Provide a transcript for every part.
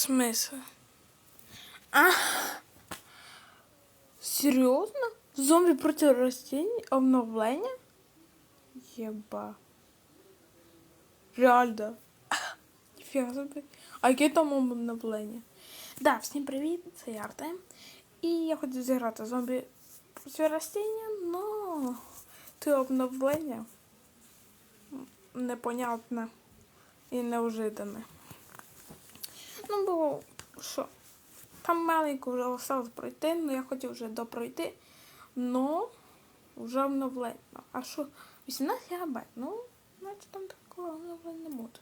смисл? А? Серйозно? Зомбі проти растінь? Обновлення? Єба. Реально. Ніфіга собі. А яке там обновлення? Да, всім привіт, це я Артем. І я хочу зіграти зомбі проти растіння, но те обновлення непонятне і неожиданне. Ну, бо що? Там маленько вже осталось пройти, ну я хотів вже допройти, но вже обновлення. А що? 18 гігабайт? Ну, значить там такого обновлення не буде.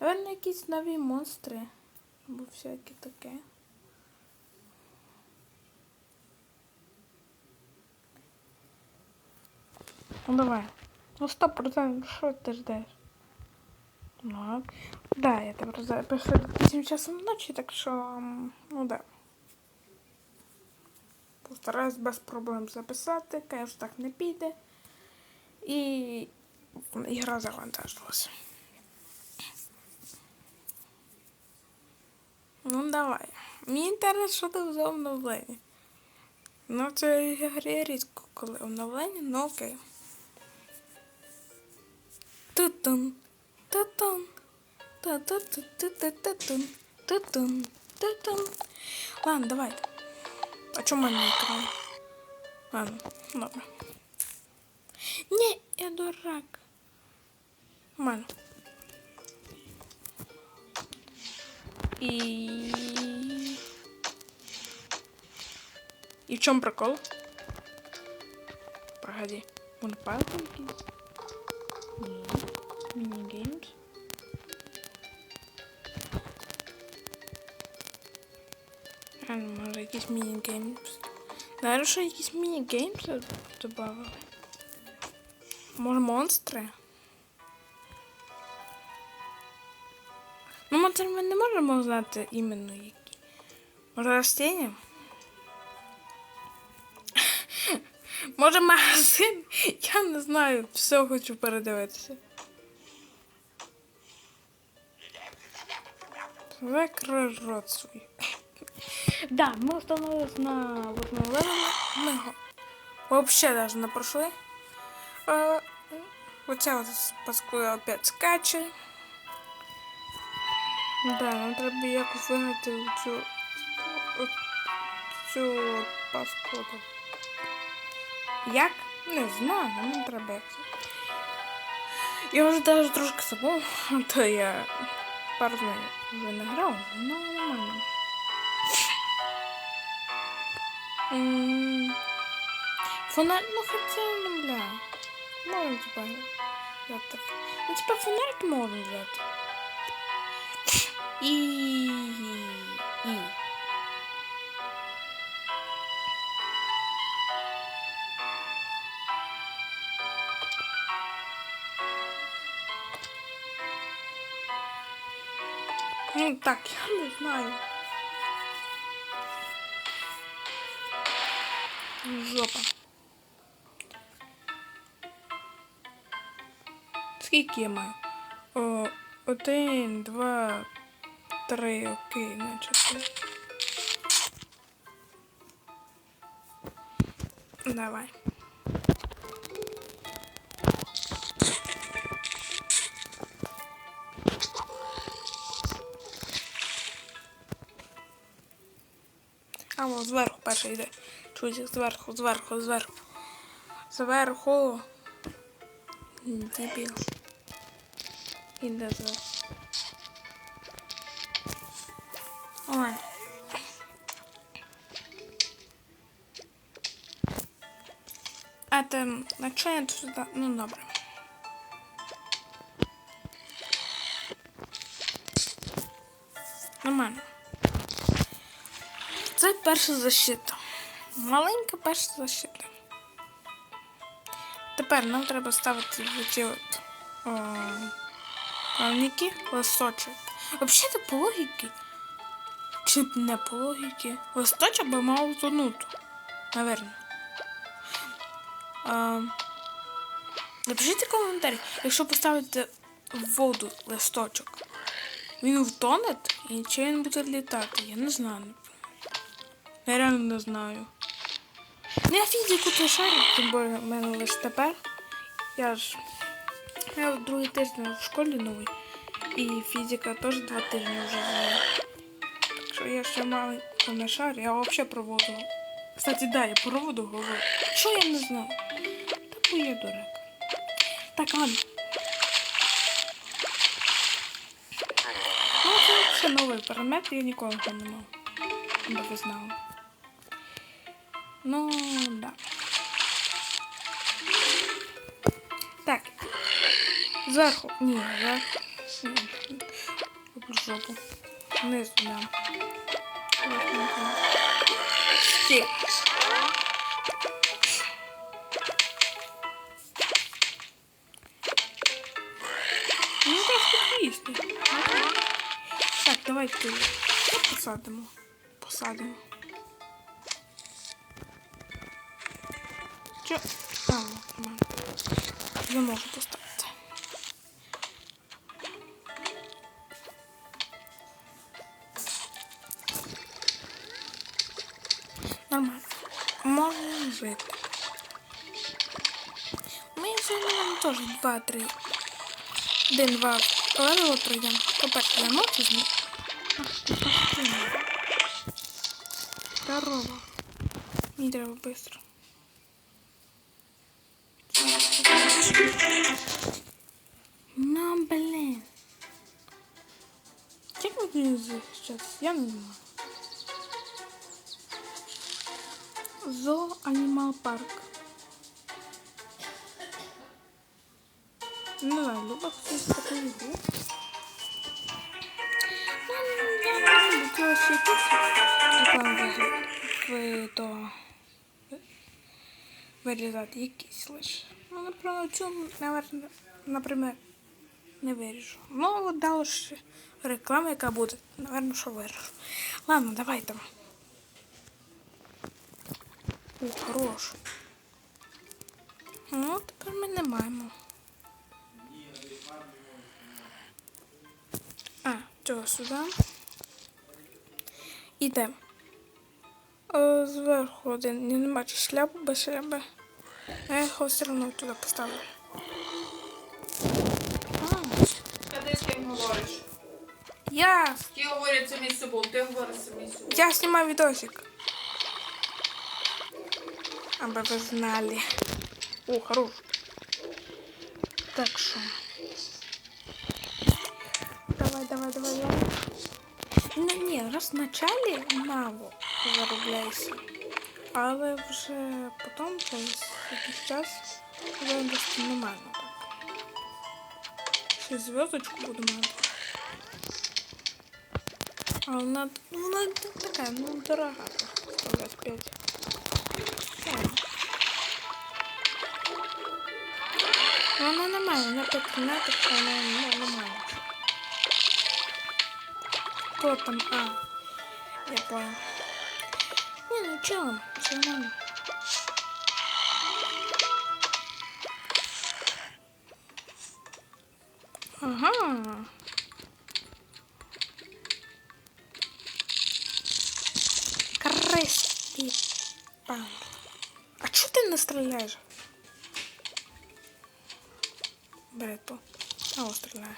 Наверно, якісь нові монстри. Або всяке таке. Ну давай. Ну стоп, процент, що ти ждеш? Так. Да, я тебе запишу 8 часом ночі, так що, ну да. Постараюсь без проблем записати, конечно, так не піде. І ігра завантажилась. Ну давай. Мені інтересно, що ти за обновлення. Ну, це ігрі рідко, коли обновлення, ну окей. Тутун, тутун. Ладно, давайте. А чому не екран? Ладно, добре. Ні, я дурак. Ладно. І... І в чому прикол? Погоди. Вон палки якісь? Ні. Міні-геймс. Ну, може якісь міні-геймс. Наверно, що якісь міні-геймс добавили. Може монстри? Ну, монстри ми не можемо знати іменно які. Може растіння? Може магазин? Я не знаю, все хочу передивитися. Закрой рот свій. Да, ми остановились на восьмом левелі. Ми го вообще даже не пройшли. А, оця от паскуя опять скаче. Да, нам треба якось виграти цю цю паскуду. Як? Не знаю, нам треба. Я вже даже трошки забув, то я пару днів вже не грав, ну нормально. М, Фонарь, ну хотя, ну бля. Можно типа взять. Ну типа фонарик можно взять. И... И... Ну так, я не знаю. Жопа. Скільки я маю? О, один, два, три, окей, значить. Давай. А, зверху перший йде. Чуть зверху, зверху, зверху. Зверху. Дебіл. Іде зверху. Ой. А там, на що я туди? Ну, добре. Нормально. Це перша защита. Маленька перша защита. Тепер нам треба ставити ці от о, камніки, листочок. Взагалі по логіки. Чи б не по логіки. Листочок би мав тонути. Наверно. А, напишіть коментарі, якщо поставити в воду листочок. Він втоне? І чи він буде літати? Я не знаю. Я реально не знаю. Ну, я фізику то шарю, тим більше в мене лише тепер. Я ж. Я другий тиждень в школі новий. І фізика теж два тижні вже знаю. Так що я ще маленько не шарю, я взагалі проводу. Кстати, да, я проводу говорю. Що я не знаю? Та я дурак. Так, ладно. Ну, це новий параметр, я ніколи не мав. Аби ви. Ну, да. Так. Зверху. Ні, зверху. Ні. Роблю жопу. Вниз, да. Стік. Ну, так їсти. Так, давайте посадимо. Посадимо. Чо? А. Я можу поставити. Нормально. Можемо жити. Ми сьогодні теж два-три. Один-два левела пройдемо. По-перше, я ночі з ним. Здорово. Треба швидко. Сейчас? Я не знаю. Зоо Анімал Парк. Не знаю, люблю хтось таку ігру. Ну, я не люблю реклами в то вирізати якісь лише. Ну, наприклад, цю, наприклад, не виріжу. Ну, от рекламу, яка буде. Наверно, що виріжу. Ладно, давай там. О, хорош. Ну, тепер ми не маємо. А, цього сюди. Ідемо. Е, Зверху один. Не бачу шляпу без шляпи. Я його все одно туди поставлю. А, ти з говориш? Я, Ті говорять самі з собою, ти говориш самі з собою. я знімаю відосик. Аби ви знали. О, хорош. Так що. Давай, давай, давай, давай. Не, ні, раз в началі мало заробляйся. Але вже потім, через якийсь час, вже нормально так. Ще зв'язочку буду мати. А вона, вона така, ну, дорога. 125. Ну, Вона нормальна, на 5 метрів, вона ну, нормальна. Кто там? А, я понял. Не, ну чё, все нормально. Ага. Крыс и пан. А чё ты не стреляешь? Бери то. А, вот стреляю.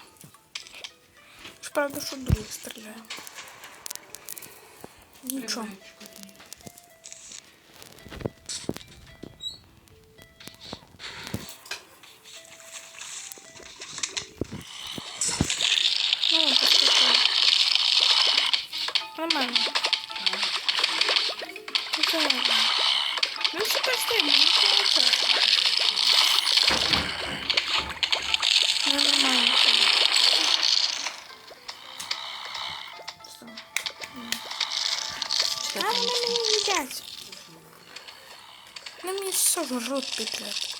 Ж правда, що других стріляє. Нічого. Ну, все постельно, ну, все ничего. Ну, нормально. Все. А вони мені їдять. Ну мені все в рот підлять.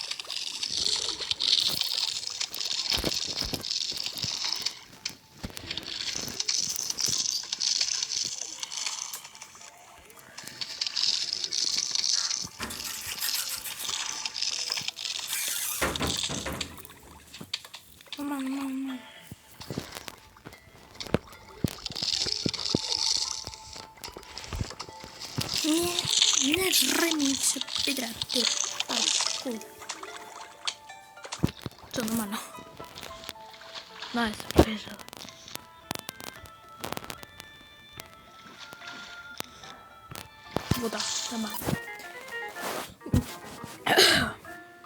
Нормально, нормально. Жри все підряд. Ти. Ай, куди? Все нормально. Найс, вижив. Вода, нормально.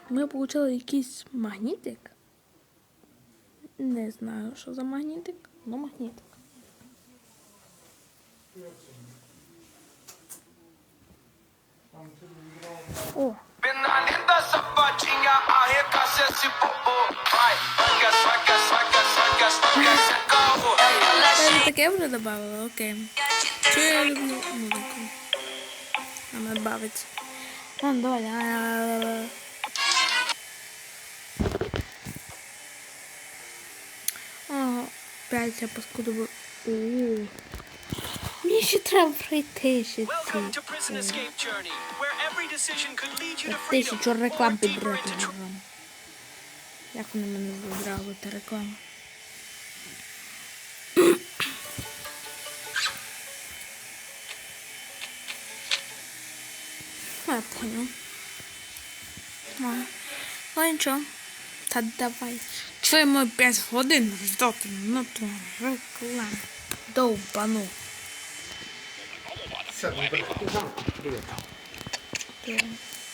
Ми отримали якийсь магнітик. Не знаю, що за магнітик, але магнітик. Таке вже додавали, окей. Чи я люблю музику? Вона бавиться. Ладно, давай. а, Ага, п'ять я паскуду. О. Мені ще треба пройти ще ці. Тисячу реклам tr- Як вони мене забрали, та реклама. Я понял. Ну, ну нічого. Та давай. Чого ми 5 годин ждати? Ну то реклама. Довбану.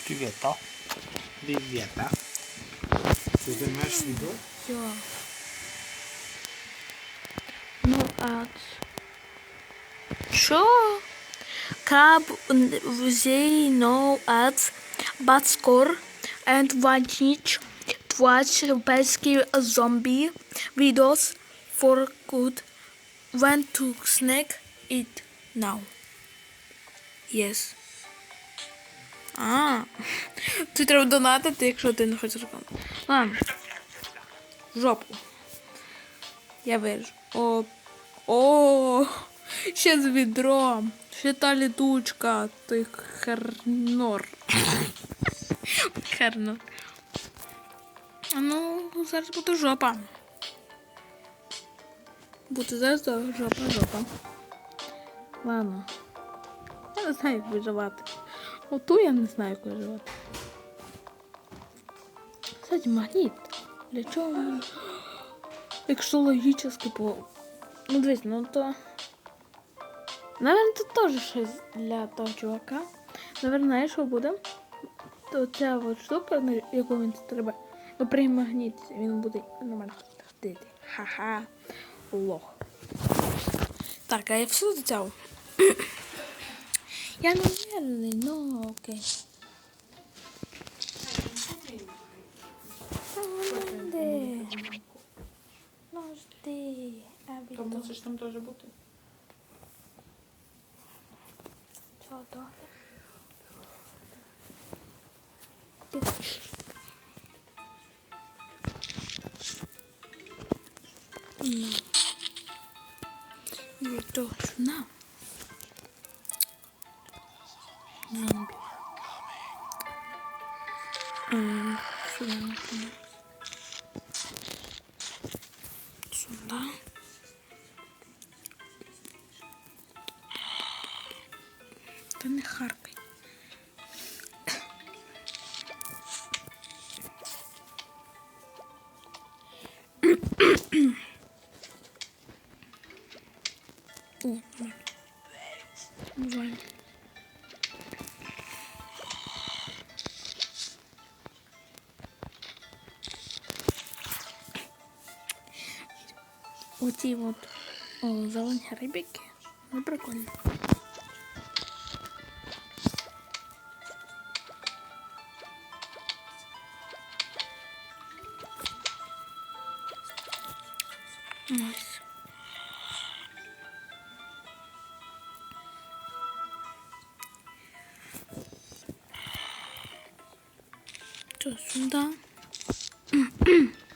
Привет, а? Привет, а? Ты снимаешь видео? Все. Ну, а... Що? Краб they no ads, but score and watch watch pesky zombie videos for good when to snack it now. Yes. А, ти треба донатити, якщо ти не хочеш рекламу. Ладно. Жопу. Я вижу. О, о, ще з відром. Ще та літучка, той хернор. Хернор. Ну, зараз буде жопа. Буде зараз жопа, жопа. Ладно. Я не знаю, як виживати. Оту я не знаю, як виживати. Кстати, магніт. Для чого? Якщо логічно, по... Ну, дивись, ну то... Наверно, це теж щось для того чувака. Наверно, знаєш, що буде? То ця от штука, на яку він треба. Ну, примагніт, він буде нормально ходити. Ха-ха. Лох. Так, а я все взяв. я не вірний, ну окей. Де? Ну жди. А мусиш там теж бути. Чого добре? Ну. Ну, точно. Зомби. М, Оці от о, зелені рибики. Ну, прикольно. Найс. Що сюди?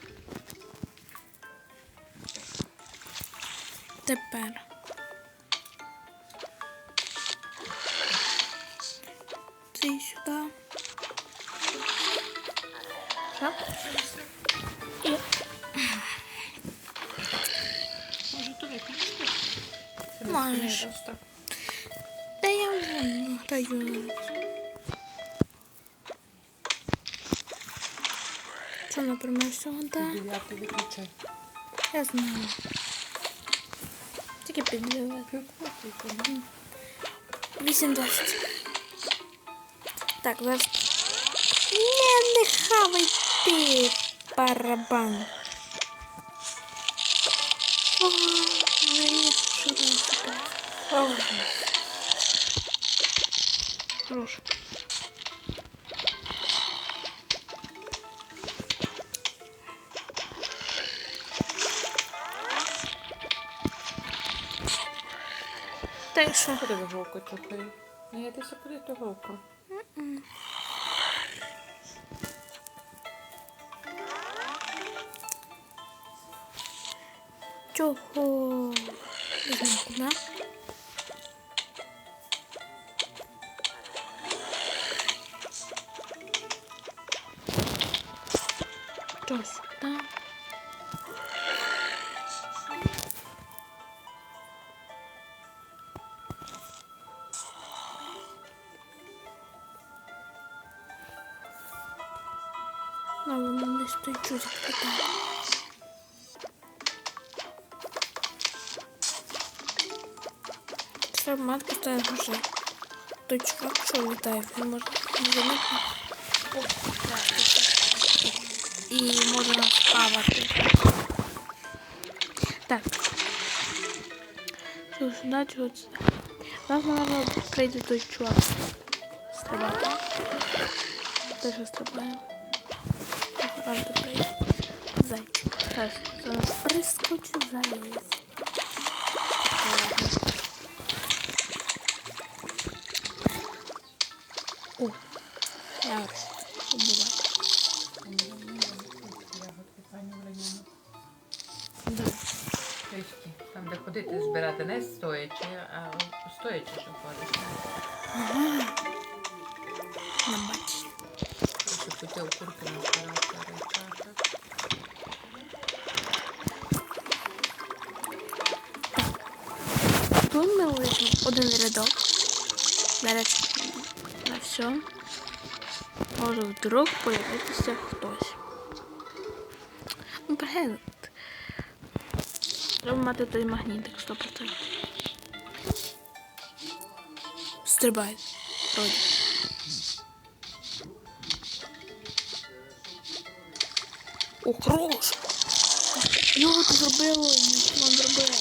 Тепер. Ти сюди. І... Може туди пішти? Можеш. Та я вольно даю. Що, наприклад, сюди? Я знаю. Тільки підливати. 8-20. Так, зараз. Не, не хавай ти, барабан. О, мені що там таке? О, Хорош. Що? Куди ви голку чухаю? Ну, я десь куди ту голку. Чого? Не знаю, куди. Та вже. Той чувак, що літає, він може замітно. І може нас хавати. Так. Що ж, далі от сюди. Нас, мабуть, прийде той чувак. Стрибати. Теж стрибаємо. Правда, прийде. Зайчик. Зараз за нас прискочить заяць. О, Ходити, збирати не стоячи, а стоячи, що ходиш. Не бачиш. Щоб піти у курки не. Тут ми лишимо один рядок. Ряд на все. Може вдруг появитися хтось. Ну, перегляд. Треба мати той магнітик 100%. Стрибай. Вроді. О, хорош! Його ти зробило, нічого не зробило.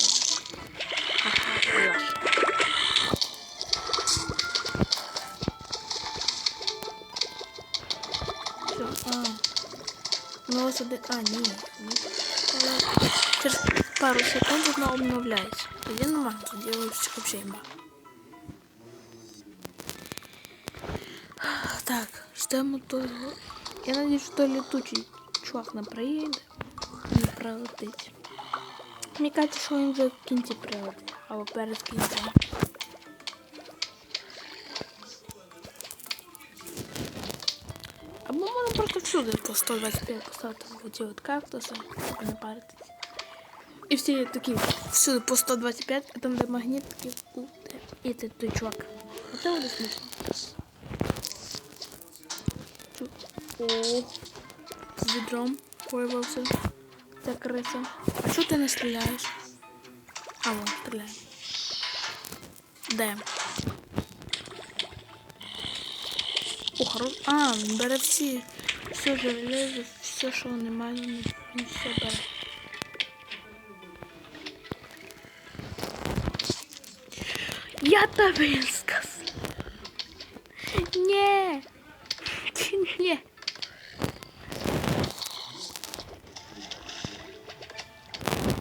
Все, а. Ну ось один. А, ні. ні. Але Через пару секунд воно обновляється. Тоді нормально, тоді взагалі імба. Так, ждемо того. Я надіюсь, що той літучий чувак не приїде. Не прилетить. Мені кажуть, що він вже в кінці прилетить. Або перед кінцем. Або можна просто всюди по 125 поставити в оці от кактуси, щоб не паритись. І всі такі всюди по 125, а там де магніт у, і той чувак. Оце буде смішно. О, з відром появився. Ця криса. А чого ти не стріляєш? А, вон, стріляє. Де? О, хорош. А, бере всі. Все железо, все, що немає, все бере. Я тобі сказав. Ні. Ні.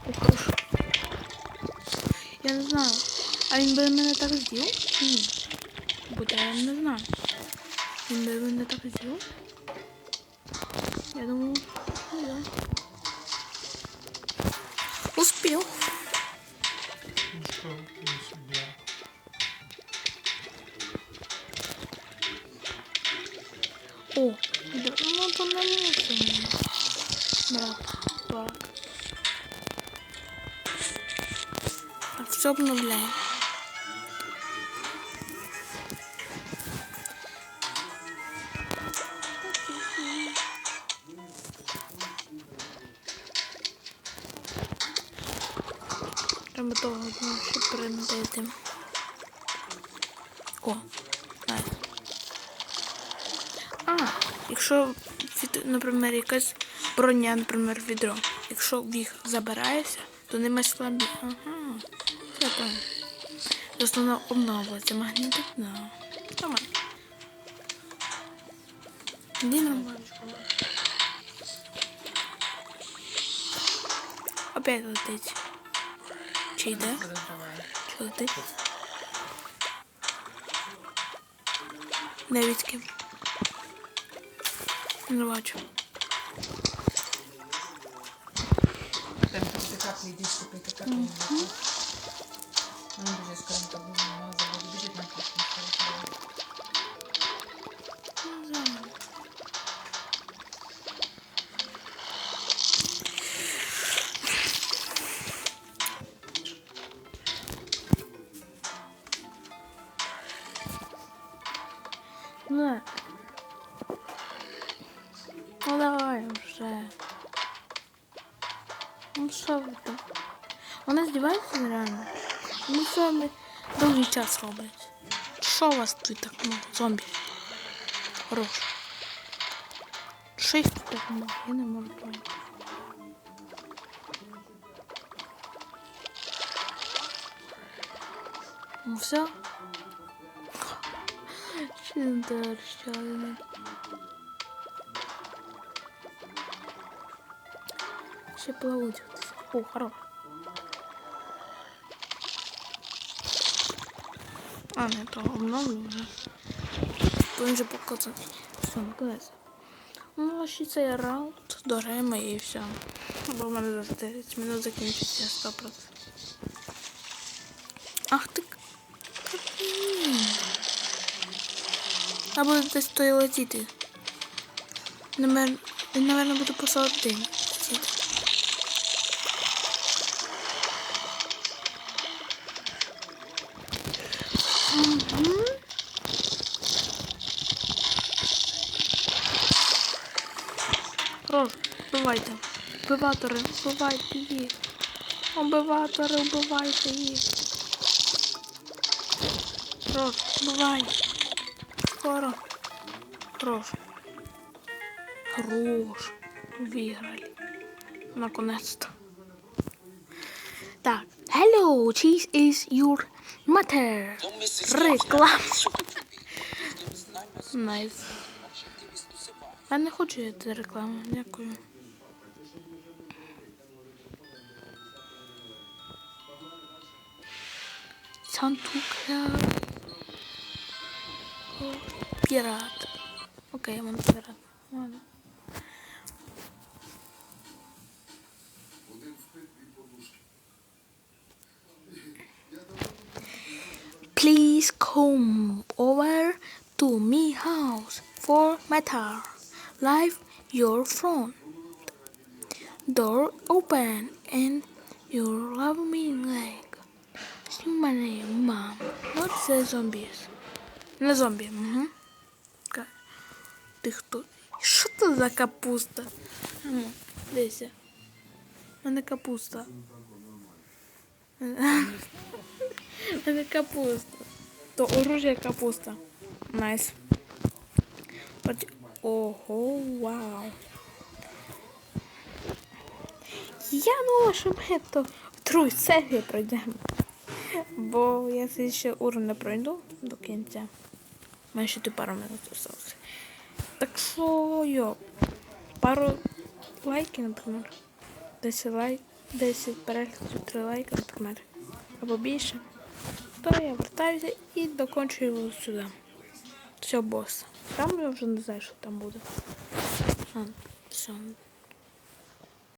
О, хорош. Я не знаю. А він би мене так зробив? чи Ні. Бо я не знаю. Він би мене так зробив? Я думаю, ну да. Успел. Що обновляє? Треба того одного ще примітити. О, да А, якщо, наприклад, якась броня, наприклад, відро. Якщо в їх забираєшся, то нема слабі. Ага. Все правильно. Основно обновлюється магнітик. Да. Нормально. Іди нормально. Опять летить. Чи йде? Чи летить? Відки? Не бачу. Там купити каплі. Вони дуже скоренько так, на заводі. Біжить на кухню. довгий час роблять? Що у вас тут так много? Зомбі? Хорош. Що їх тут так много? Я не можу поняти. Ну все? Ще далі, ще один. Ще плавуть. О, хорош. А, не то обновлю. То він же покоцаний. Все, наконець. Ну, а ще цей раунд до Рема і все. Бо в мене за 10 минут закінчиться 100%. Ах ти. Я буду десь той летіти. Він, напевно, буде по один летіти. Мгм. Вбивайте. Вбиватори, вбивайте їх. Убиватори, вбивайте їх. Хорош, вбивай. Скоро. Хорош. Хорош. Выиграли. Наконец-то. Так. Hello, cheese is your mother. Реклама. Найс. Я не хочу я цю рекламу. Дякую. Сантука. Пірат. Окей, я можу пірат. Ладно. Please come over to me house for matter. Live your front. Door open and your love me like. My name, mom. Not the zombies. Не зомбі. Угу. Ти хто? Що це за капуста? Ну, дивися. У мене капуста. У мене капуста. То оружие капуста. Найс. Проти- Ого, вау. Я думала, що ми то в другій серії пройдемо. Бо я ще уровень не пройду до кінця. У ще тут пару минут залишилося. Так що, йо, пару лайків, наприклад. 10 лайк, 10 переглядів, 3 лайки, наприклад. Або більше. То я вертаюся і докончую його сюди. Все, бос. Там я вже не знаю, що там буде. А, все.